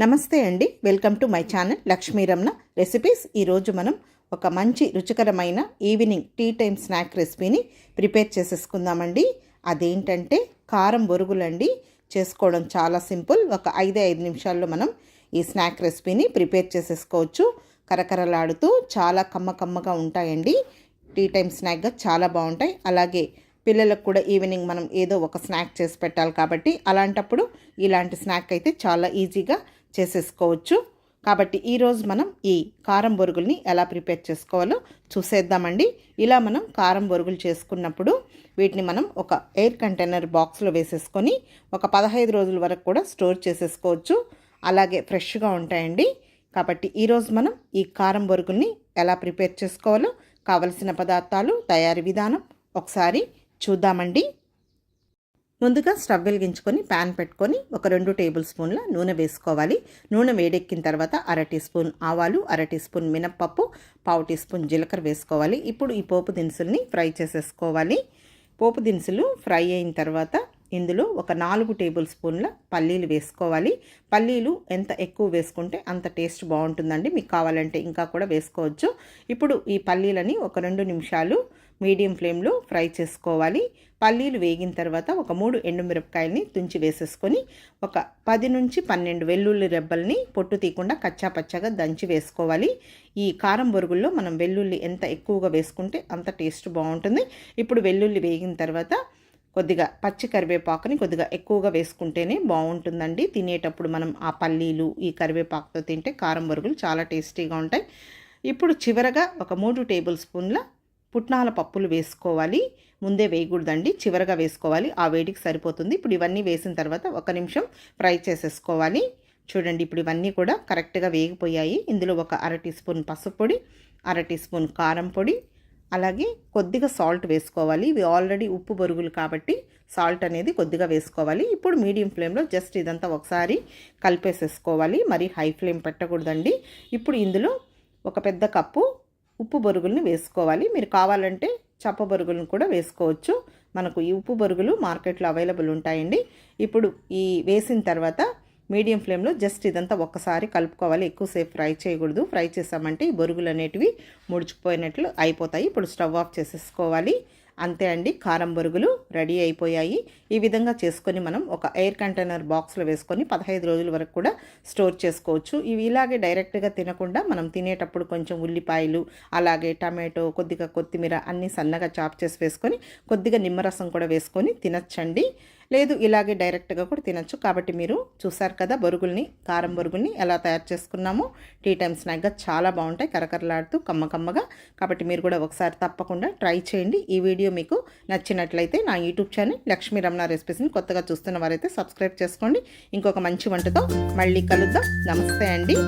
నమస్తే అండి. Welcome to my channel Lakshmiramana recipes. ఈరోజు మనం ఒక మంచి రుచికరమైన ఈవినింగ్ టీ టైం స్నాక్ రెసిపీని ప్రిపేర్ చేసేసుకుందామండి. అదేంటంటే కారం బొరుగులండి. చేసుకోవడం చాలా సింపుల్. ఒక ఐదే ఐదు నిమిషాల్లో మనం ఈ స్నాక్ రెసిపీని ప్రిపేర్ చేసేసుకోవచ్చు. కరకరలాడుతూ చాలా కమ్మ కమ్మగా ఉంటాయండి. టీ టైం స్నాక్గా చాలా బాగుంటాయి. అలాగే పిల్లలకు కూడా ఈవినింగ్ మనం ఏదో ఒక స్నాక్ చేసి పెట్టాలి కాబట్టి అలాంటప్పుడు ఇలాంటి స్నాక్ అయితే చాలా ఈజీగా చేసేసుకోవచ్చు. కాబట్టి ఈరోజు మనం ఈ కారం బొరుగుల్ని ఎలా ప్రిపేర్ చేసుకోవాలో చూసేద్దామండి. ఇలా మనం కారం బొరుగులు చేసుకున్నప్పుడు వీటిని మనం ఒక ఎయిర్ కంటైనర్ బాక్స్లో వేసేసుకొని ఒక పదహైదు రోజుల వరకు కూడా స్టోర్ చేసేసుకోవచ్చు. అలాగే ఫ్రెష్గా ఉంటాయండి. కాబట్టి ఈరోజు మనం ఈ కారం బొరుగుల్ని ఎలా ప్రిపేర్ చేసుకోవాలో కావలసిన పదార్థాలు తయారీ విధానం ఒకసారి చూద్దామండి. ముందుగా స్టవ్ వెలిగించుకొని ప్యాన్ పెట్టుకొని ఒక రెండు టేబుల్ స్పూన్ల నూనె వేసుకోవాలి. నూనె వేడెక్కిన తర్వాత అర టీ స్పూన్ ఆవాలు అర టీ స్పూన్ మినప్పప్పు పావు టీ స్పూన్ జీలకర్ర వేసుకోవాలి. ఇప్పుడు ఈ పోపు దినుసుల్ని ఫ్రై చేసేసుకోవాలి. పోపు దినుసులు ఫ్రై అయిన తర్వాత ఇందులో ఒక నాలుగు టేబుల్ స్పూన్ల పల్లీలు వేసుకోవాలి. పల్లీలు ఎంత ఎక్కువ వేసుకుంటే అంత టేస్ట్ బాగుంటుందండి. మీకు కావాలంటే ఇంకా కూడా వేసుకోవచ్చు. ఇప్పుడు ఈ పల్లీలని ఒక రెండు నిమిషాలు మీడియం ఫ్లేమ్లో ఫ్రై చేసుకోవాలి. పల్లీలు వేగిన తర్వాత ఒక మూడు ఎండుమిరపకాయల్ని తుంచి వేసేసుకొని ఒక పది నుంచి పన్నెండు వెల్లుల్లి రెబ్బల్ని పొట్టు తీయకుండా కచ్చా పచ్చగా దంచి వేసుకోవాలి. ఈ కారం బొరుగుల్లో మనం వెల్లుల్లి ఎంత ఎక్కువగా వేసుకుంటే అంత టేస్ట్ బాగుంటుంది. ఇప్పుడు వెల్లుల్లి వేగిన తర్వాత కొద్దిగా పచ్చి కరివేపాకుని కొద్దిగా ఎక్కువగా వేసుకుంటేనే బాగుంటుందండి. తినేటప్పుడు మనం ఆ పల్లీలు ఈ కరివేపాకుతో తింటే కారం బొరుగులు చాలా టేస్టీగా ఉంటాయి. ఇప్పుడు చివరగా ఒక మూడు టేబుల్ స్పూన్ల పుట్నాల పప్పులు వేసుకోవాలి. ముందే వేయకూడదండి చివరగా వేసుకోవాలి. ఆ వేడికి సరిపోతుంది. ఇప్పుడు ఇవన్నీ వేసిన తర్వాత ఒక నిమిషం ఫ్రై చేసేసుకోవాలి. చూడండి ఇప్పుడు ఇవన్నీ కూడా కరెక్ట్గా వేగిపోయాయి. ఇందులో ఒక అర టీ స్పూన్ పసుపు పొడి అర టీ స్పూన్ కారం పొడి అలాగే కొద్దిగా సాల్ట్ వేసుకోవాలి. ఇవి ఆల్రెడీ ఉప్పు బొరుగులు కాబట్టి సాల్ట్ అనేది కొద్దిగా వేసుకోవాలి. ఇప్పుడు మీడియం ఫ్లేమ్లో జస్ట్ ఇదంతా ఒకసారి కలిపేసేసుకోవాలి. మరి హై ఫ్లేమ్ పెట్టకూడదండి. ఇప్పుడు ఇందులో ఒక పెద్ద కప్పు ఉప్పు బొరుగుల్ని వేసుకోవాలి. మీరు కావాలంటే చప్ప బొరుగులను కూడా వేసుకోవచ్చు. మనకు ఈ ఉప్పు బొరుగులు మార్కెట్లో అవైలబుల్ ఉంటాయండి. ఇప్పుడు ఈ వేసిన తర్వాత మీడియం ఫ్లేమ్లో జస్ట్ ఇదంతా ఒక్కసారి కలుపుకోవాలి. ఎక్కువసేపు ఫ్రై చేయకూడదు. ఫ్రై చేసామంటే ఈ బొరుగులు అనేటివి ముడిచిపోయినట్లు అయిపోతాయి. ఇప్పుడు స్టవ్ ఆఫ్ చేసేసుకోవాలి. అంతే అండి. కారం బొరుగులు రెడీ అయిపోయాయి. ఈ విధంగా చేసుకొని మనం ఒక ఎయిర్ కంటైనర్ బాక్స్లో వేసుకొని పదహైదు రోజుల వరకు కూడా స్టోర్ చేసుకోవచ్చు. ఇవి ఇలాగే డైరెక్ట్గా తినకుండా మనం తినేటప్పుడు కొంచెం ఉల్లిపాయలు అలాగే టమాటో కొద్దిగా కొత్తిమీర అన్నీ సన్నగా చాప్ చేసి వేసుకొని కొద్దిగా నిమ్మరసం కూడా వేసుకొని తినచ్చండి. లేదు ఇలాగే డైరెక్ట్గా కూడా తినచ్చు. కాబట్టి మీరు చూసారు కదా బొరుగుల్ని కారం బొరుగుల్ని ఎలా తయారు చేసుకున్నామో. టీ టైమ్ స్నాక్గా చాలా బాగుంటాయి. కరకరలాడుతూ కమ్మ కమ్మగా. కాబట్టి మీరు కూడా ఒకసారి తప్పకుండా ట్రై చేయండి. ఈ వీడియో మీకు నచ్చినట్లయితే నా యూట్యూబ్ ఛానల్ లక్ష్మీ రమణ రెసిపీస్ని కొత్తగా చూస్తున్న వారైతే సబ్స్క్రైబ్ చేసుకోండి. ఇంకొక మంచి వంటతో మళ్ళీ కలుద్దాం. నమస్తే అండి.